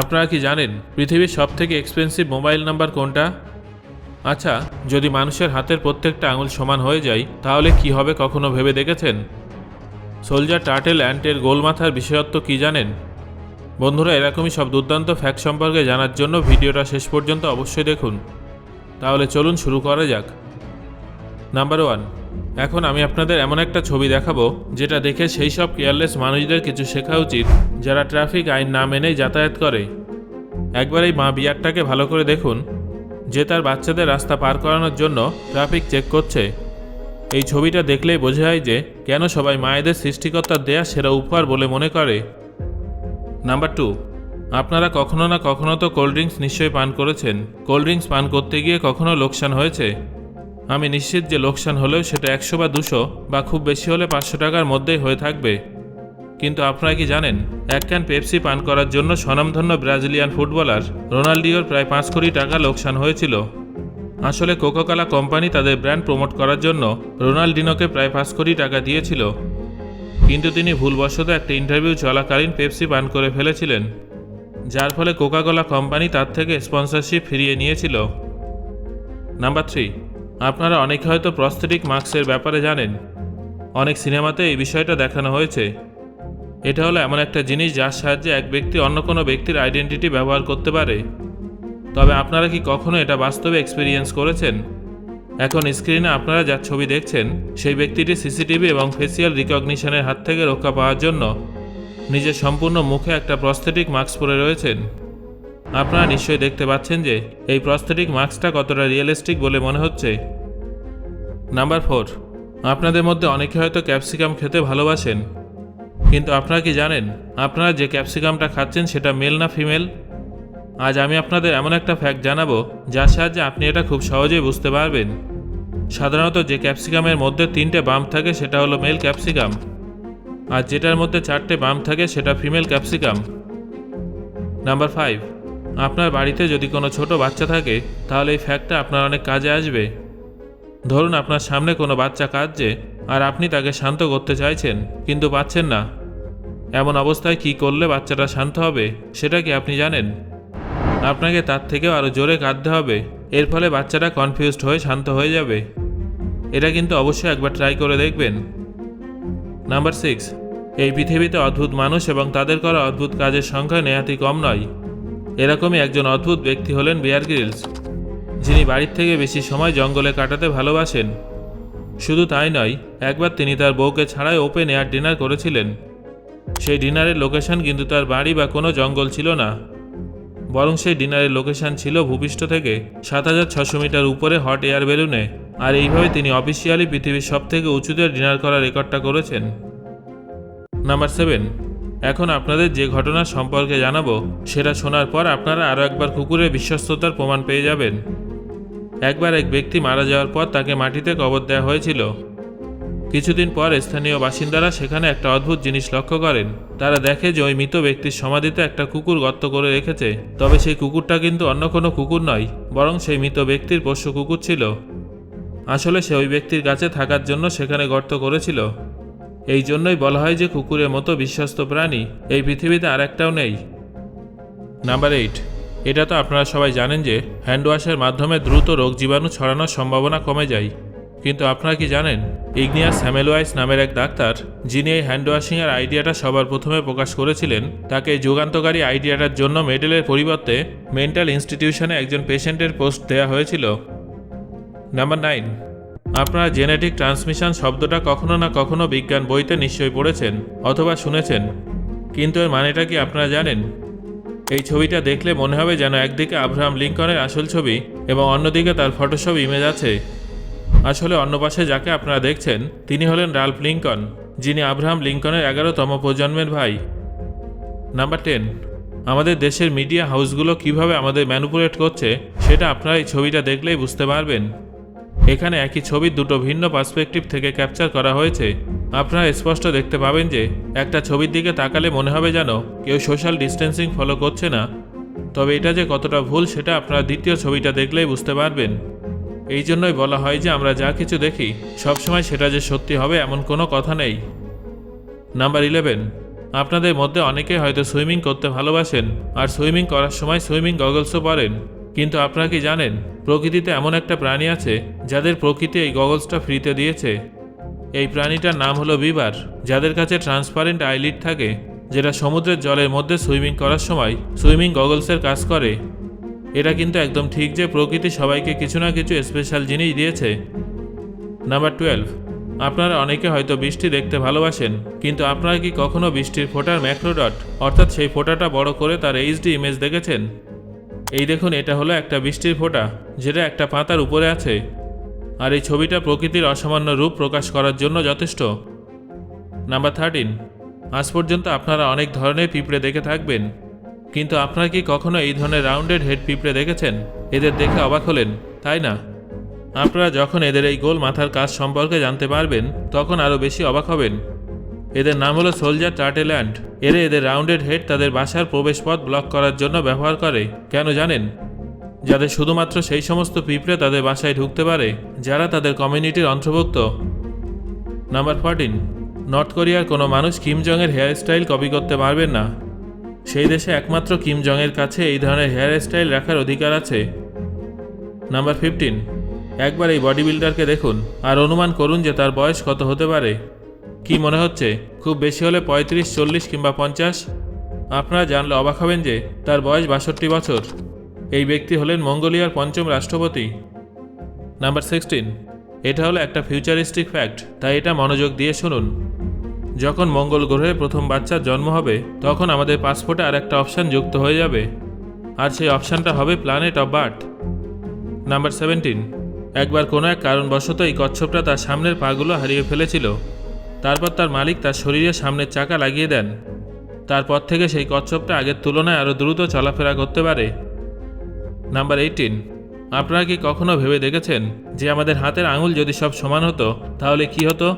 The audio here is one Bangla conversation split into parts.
আপনারা কি জানেন পৃথিবীর সব থেকে এক্সপেন্সিভ মোবাইল নাম্বার কোনটা? আচ্ছা যদি মানুষের হাতের প্রত্যেকটা আঙুল সমান হয়ে যায়, তাহলে কি হবে কখনো ভেবে দেখেছেন? সোলজার টার্টেল অ্যান্টের গোলমাথার বিশেষত্ব কি জানেন? বন্ধুরা, এরকমই সব দুর্দান্ত ফ্যাক্ট সম্পর্কে জানার জন্য ভিডিওটা শেষ পর্যন্ত অবশ্যই দেখুন। তাহলে চলুন শুরু করা যাক। নাম্বার ওয়ান এখন আমি আপনাদের এমন একটা ছবি দেখাবো, যেটা দেখে সেই সব কেয়ারলেস মানুষদের কিছু শেখা উচিত, যারা ট্রাফিক আইন না মেনেই যাতায়াত করে। একবার এই মা বিয়ারটাকে ভালো করে দেখুন, যে তার বাচ্চাদের রাস্তা পার করানোর জন্য ট্রাফিক চেক করছে। এই ছবিটা দেখলেই বোঝা যায় যে, কেন সবাই মায়েদের সৃষ্টিকর্তার দেয়া সেরা উপহার বলে মনে করে। নাম্বার টু, আপনারা কখনো না কখনো তো কোল্ড ড্রিঙ্কস নিশ্চয়ই পান করেছেন। কোল্ড ড্রিঙ্কস পান করতে গিয়ে কখনো লোকসান হয়েছে। আমি নিশ্চিত যে লোকসান হলেও সেটা একশো বা দুশো বা খুব বেশি হলে পাঁচশো টাকার মধ্যেই হয়ে থাকবে। কিন্তু আপনারা কি জানেন, এক ক্যান পেপসি পান করার জন্য স্বনামধন্য ব্রাজিলিয়ান ফুটবলার রোনাল্ডিওর প্রায় পাঁচ কোটি টাকা লোকসান হয়েছিল। আসলে কোকাকোলা কোম্পানি তাদের ব্র্যান্ড প্রমোট করার জন্য রোনাল্ডিনোকে প্রায় পাঁচ কোটি টাকা দিয়েছিল। কিন্তু তিনি ভুলবশত একটা ইন্টারভিউ চলাকালীন পেপসি পান করে ফেলেছিলেন, যার ফলে কোকাকোলা কোম্পানি তার থেকে স্পন্সরশিপ ফিরিয়ে নিয়েছিল। নাম্বার থ্রি আপনারা অনেকে হয়তো প্রস্থেটিক মাস্কের ব্যাপারে জানেন। অনেক সিনেমাতে এই বিষয়টা দেখানো হয়েছে। এটা হলো এমন একটা জিনিস যার সাহায্যে এক ব্যক্তি অন্য কোনো ব্যক্তির আইডেন্টিটি ব্যবহার করতে পারে। তবে আপনারা কি কখনো এটা বাস্তবে এক্সপিরিয়েন্স করেছেন? এখন স্ক্রিনে আপনারা যার ছবি দেখছেন, সেই ব্যক্তিটি সিসিটিভি এবং ফেসিয়াল রিকগনিশনের হাত থেকে রক্ষা পাওয়ার জন্য নিজের সম্পূর্ণ মুখে একটা প্রস্থেটিক মাস্ক পরে রয়েছেন। আপনারা নিশ্চয়ই দেখতে পাচ্ছেন যে এই প্রস্থেটিক মাস্কটা কতটা রিয়েলিস্টিক বলে মনে হচ্ছে। নাম্বার ফোর আপনাদের মধ্যে অনেকে হয়তো ক্যাপসিকাম খেতে ভালোবাসেন। কিন্তু আপনারা কি জানেন, আপনারা যে ক্যাপসিকামটা খাচ্ছেন সেটা মেল না ফিমেল আজ আমি আপনাদের এমন একটা ফ্যাক্ট জানাব, যার সাহায্যে আপনি এটা খুব সহজেই বুঝতে পারবেন। সাধারণত যে ক্যাপসিকামের মধ্যে তিনটে বাম থাকে, সেটা হলো মেল ক্যাপসিকাম আর যেটার মধ্যে চারটে বাম থাকে, সেটা ফিমেল ক্যাপসিকাম নাম্বার ফাইভ আপনার বাড়িতে যদি কোনো ছোট বাচ্চা থাকে, তাহলে এই ফ্যাক্টটা আপনার অনেক কাজে আসবে। ধরুন আপনার সামনে কোনো বাচ্চা কাঁদছে, আর আপনি তাকে শান্ত করতে চাইছেন, কিন্তু পাচ্ছেন না। এমন অবস্থায় কি করলে বাচ্চাটা শান্ত হবে, সেটা কি আপনি জানেন? আপনাকে তার থেকেও আরও জোরে কাঁদতে হবে। এর ফলে বাচ্চাটা কনফিউজড হয়ে শান্ত হয়ে যাবে। এটা কিন্তু অবশ্যই একবার ট্রাই করে দেখবেন। নাম্বার সিক্স এই পৃথিবীতে অদ্ভুত মানুষ এবং তাদের করা অদ্ভুত কাজের সংখ্যা নেহাতি কম নয়। এরকমই একজন অদ্ভুত ব্যক্তি হলেন বিয়ার গ্রিলস। যিনি বাড়ির থেকে বেশি সময় জঙ্গলে কাটাতে ভালোবাসেন। শুধু তাই নয়, একবার তিনি তার বউকে ছাড়াই ওপেন এয়ার ডিনার করেছিলেন। সেই ডিনারের লোকেশন কিন্তু তার বাড়ি বা কোনো জঙ্গল ছিল না। বরং সেই ডিনারের লোকেশন ছিল ভূপৃষ্ঠ থেকে সাত হাজার ছশো মিটার উপরে হট এয়ার বেলুনে। আর এইভাবে তিনি অফিসিয়ালি পৃথিবীর সব থেকে উঁচুতে ডিনার করার রেকর্ডটা করেছেন। নাম্বার সেভেন এখন আপনাদের যে ঘটনা সম্পর্কে জানাব, সেটা শোনার পর আপনারা আরও একবার কুকুরের বিশ্বস্ততার প্রমাণ পেয়ে যাবেন। একবার এক ব্যক্তি মারা যাওয়ার পর তাকে মাটিতে কবর দেওয়া হয়েছিল। কিছুদিন পর স্থানীয় বাসিন্দারা সেখানে একটা অদ্ভুত জিনিস লক্ষ্য করেন। তারা দেখে যে ওই মৃত ব্যক্তির সমাধিতে একটা কুকুর গর্ত করে রেখেছে। তবে সেই কুকুরটা কিন্তু অন্য কোনো কুকুর নয়, বরং সেই মৃত ব্যক্তির পোষ্য কুকুর ছিল। আসলে সে ওই ব্যক্তির কাছে থাকার জন্য সেখানে গর্ত করেছিল। এই জন্যই বলা হয় যে কুকুরের মতো বিশ্বস্ত প্রাণী এই পৃথিবীতে আর একটাও নেই। নাম্বার এইট এটা তো আপনারা সবাই জানেন যে হ্যান্ড ওয়াশের মাধ্যমে দ্রুত রোগ জীবাণু ছড়ানোর সম্ভাবনা কমে যায়। কিন্তু আপনারা কি জানেন, ইগনিয়াস হ্যামেলওয়াইস নামের এক ডাক্তার, যিনি এই হ্যান্ড ওয়াশিংয়ের আইডিয়াটা সবার প্রথমে প্রকাশ করেছিলেন, তাকে এই যুগান্তকারী আইডিয়াটার জন্য মেডেলের পরিবর্তে মেন্টাল ইনস্টিটিউশনে একজন পেশেন্টের পোস্ট দেওয়া হয়েছিল। নাম্বার নাইন আপনারা জেনেটিক ট্রান্সমিশন শব্দটা কখনো না কখনো বিজ্ঞান বইতে নিশ্চয়ই পড়েছেন অথবা শুনেছেন। কিন্তু এর মানেটা কি আপনারা জানেন? এই ছবিটা দেখলে মনে হবে যেন একদিকে আব্রাহাম লিঙ্কনের আসল ছবি এবং অন্যদিকে তার ফটোশপ ইমেজ আছে। আসলে অন্য পাশে যাকে আপনারা দেখছেন, তিনি হলেন রাল্ফ লিঙ্কন, যিনি আব্রাহাম লিঙ্কনের এগারোতম প্রজন্মের ভাই। নাম্বার টেন, আমাদের দেশের মিডিয়া হাউসগুলো কীভাবে আমাদের ম্যানুপুলেট করছে, সেটা আপনারা এই ছবিটা দেখলেই বুঝতে পারবেন। এখানে একই ছবির দুটো ভিন্ন পার্সপেক্টিভ থেকে ক্যাপচার করা হয়েছে। আপনারা স্পষ্ট দেখতে পাবেন যে একটা ছবির দিকে তাকালে মনে হবে যেন কেউ সোশ্যাল ডিস্টেন্সিং ফলো করছে না। তবে এটা যে কতটা ভুল সেটা আপনারা দ্বিতীয় ছবিটা দেখলেই বুঝতে পারবেন। এই জন্যই বলা হয় যে আমরা যা কিছু দেখি, সবসময় সেটা যে সত্যি হবে এমন কোনো কথা নেই। নাম্বার ইলেভেন আপনাদের মধ্যে অনেকে হয়তো সুইমিং করতে ভালোবাসেন, আর সুইমিং করার সময় সুইমিং গগলসও পরেন। কিন্তু আপনারা কি জানেন, প্রকৃতিতে এমন একটা প্রাণী আছে যাদের প্রকৃতি এই গগলসটা ফ্রিতে দিয়েছে? এই প্রাণীটার নাম হলো বিবার, যাদের কাছে ট্রান্সপারেন্ট আইলিড থাকে, যেটা সমুদ্রের জলের মধ্যে সুইমিং করার সময় সুইমিং গগলসের কাজ করে। এটা কিন্তু একদম ঠিক যে প্রকৃতি সবাইকে কিছু না কিছু স্পেশাল জিনিস দিয়েছে। নাম্বার টুয়েলভ, আপনারা অনেকে হয়তো বৃষ্টি দেখতে ভালোবাসেন, কিন্তু আপনারা কি কখনো বৃষ্টির ফোটার ম্যাক্রোডট, অর্থাৎ সেই ফোঁটাটা বড় করে তার এইচডি ইমেজ দেখেছেন? এই দেখুন, এটা হলো একটা বৃষ্টির ফোঁটা, যেটা একটা পাতার উপরে আছে। আর এই ছবিটা প্রকৃতির অসামান্য রূপ প্রকাশ করার জন্য যথেষ্ট। নাম্বার থার্টিন আজ পর্যন্ত আপনারা অনেক ধরনের পিঁপড়ে দেখে থাকবেন। কিন্তু আপনারা কি কখনো এই ধরনের রাউন্ডেড হেড পিঁপড়ে দেখেছেন? এদের দেখে অবাক হলেন, তাই না? আপনারা যখন এদের এই গোল মাথার কাজ সম্পর্কে জানতে পারবেন, তখন আরও বেশি অবাক হবেন। এদের নাম হলো সোলজার টার্টেল্যান্ড এরা এদের রাউন্ডেড হেড তাদের বাসার প্রবেশপথ ব্লক করার জন্য ব্যবহার করে। কেন জানেন? যাদের শুধুমাত্র সেই সমস্ত পিঁপড়ে তাদের বাসায় ঢুকতে পারে, যারা তাদের কমিউনিটির অন্তর্ভুক্ত। নাম্বার ফোরটিন নর্থ কোরিয়ার কোনো মানুষ কিম জংয়ের হেয়ার স্টাইল কপি করতে পারবেন না। সেই দেশে একমাত্র কিম জংয়ের কাছে এই ধরনের হেয়ার স্টাইল রাখার অধিকার আছে। নাম্বার ফিফটিন একবার এই বডি বিল্ডারকে দেখুন আর অনুমান করুন যে তার বয়স কত হতে পারে। কি মনে হচ্ছে? খুব বেশি হলে পঁয়ত্রিশ, চল্লিশ কিংবা পঞ্চাশ? আপনারা জানলে অবাক হবেন যে তার বয়স বাষট্টি বছর। এই ব্যক্তি হলেন মঙ্গোলিয়ার পঞ্চম রাষ্ট্রপতি। Number sixteen. এটা হলো একটা ফিউচারিস্টিক ফ্যাক্ট, তাই এটা মনোযোগ দিয়ে শুনুন। যখন মঙ্গল গ্রহে প্রথম বাচ্চার জন্ম হবে, তখন আমাদের পাসপোর্টে আর একটা অপশান যুক্ত হয়ে যাবে। আর সেই অপশানটা হবে planet of birth number seventeen. একবার কোনো এক কারণবশত এই কচ্ছপটা তার সামনের পাগুলো হারিয়ে ফেলেছিল। তারপর তার মালিক তার শরীরে সামনের চাকা লাগিয়ে দেন। তারপর থেকে সেই কচ্ছপটা আগের তুলনায় আরও দ্রুত চলাফেরা করতে পারে। নাম্বার এইটিন আপনারা কি কখনো ভেবে দেখেছেন যে আমাদের হাতের আঙুল যদি সব সমান হতো, তাহলে কি হতো?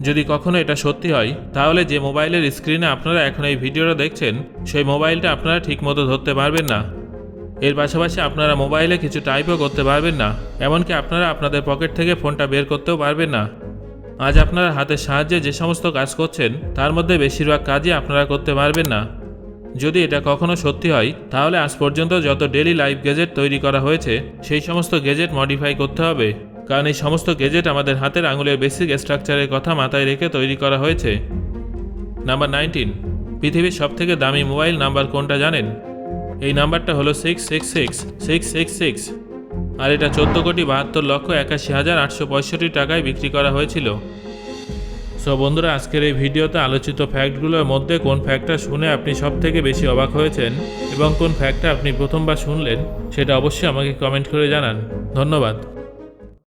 যদি কখনো এটা সত্যি হয়, তাহলে যে মোবাইলের স্ক্রিনে আপনারা এখন এই ভিডিওটা দেখছেন, সেই মোবাইলটা আপনারা ঠিকমতো ধরতে পারবেন না। এর পাশাপাশি আপনারা মোবাইলে কিছু টাইপও করতে পারবেন না, এমনকি আপনারা আপনাদের পকেট থেকে ফোনটা বের করতেও পারবেন না। আজ আপনারা হাতের সাহায্যে যে সমস্ত কাজ করছেন, তার মধ্যে বেশিরভাগ কাজই আপনারা করতে পারবেন না। যদি এটা কখনো সত্যি হয়, তাহলে আজ পর্যন্ত যত ডেলি লাইফ গেজেট তৈরি করা হয়েছে, সেই সমস্ত গেজেট মডিফাই করতে হবে। কারণ এই সমস্ত গেজেট আমাদের হাতের আঙুলের বেসিক স্ট্রাকচারের কথা মাথায় রেখে তৈরি করা হয়েছে। নাম্বার নাইনটিন পৃথিবীর সবথেকে দামি মোবাইল নাম্বার কোনটা জানেন? এই নাম্বারটা হলো six six six six six six আর এটা চোদ্দ কোটি বাহাত্তর লক্ষ একাশি হাজার আটশো পঁয়ষট্টি টাকায় বিক্রি করা হয়েছিল। সো বন্ধুরা, আজকের এই ভিডিওতে আলোচিত ফ্যাক্টগুলোর মধ্যে কোন ফ্যাক্টটা শুনে আপনি সব থেকে বেশি অবাক হয়েছেন এবং কোন ফ্যাক্টটা আপনি প্রথমবার শুনলেন, সেটা অবশ্যই আমাকে কমেন্ট করে জানান। ধন্যবাদ।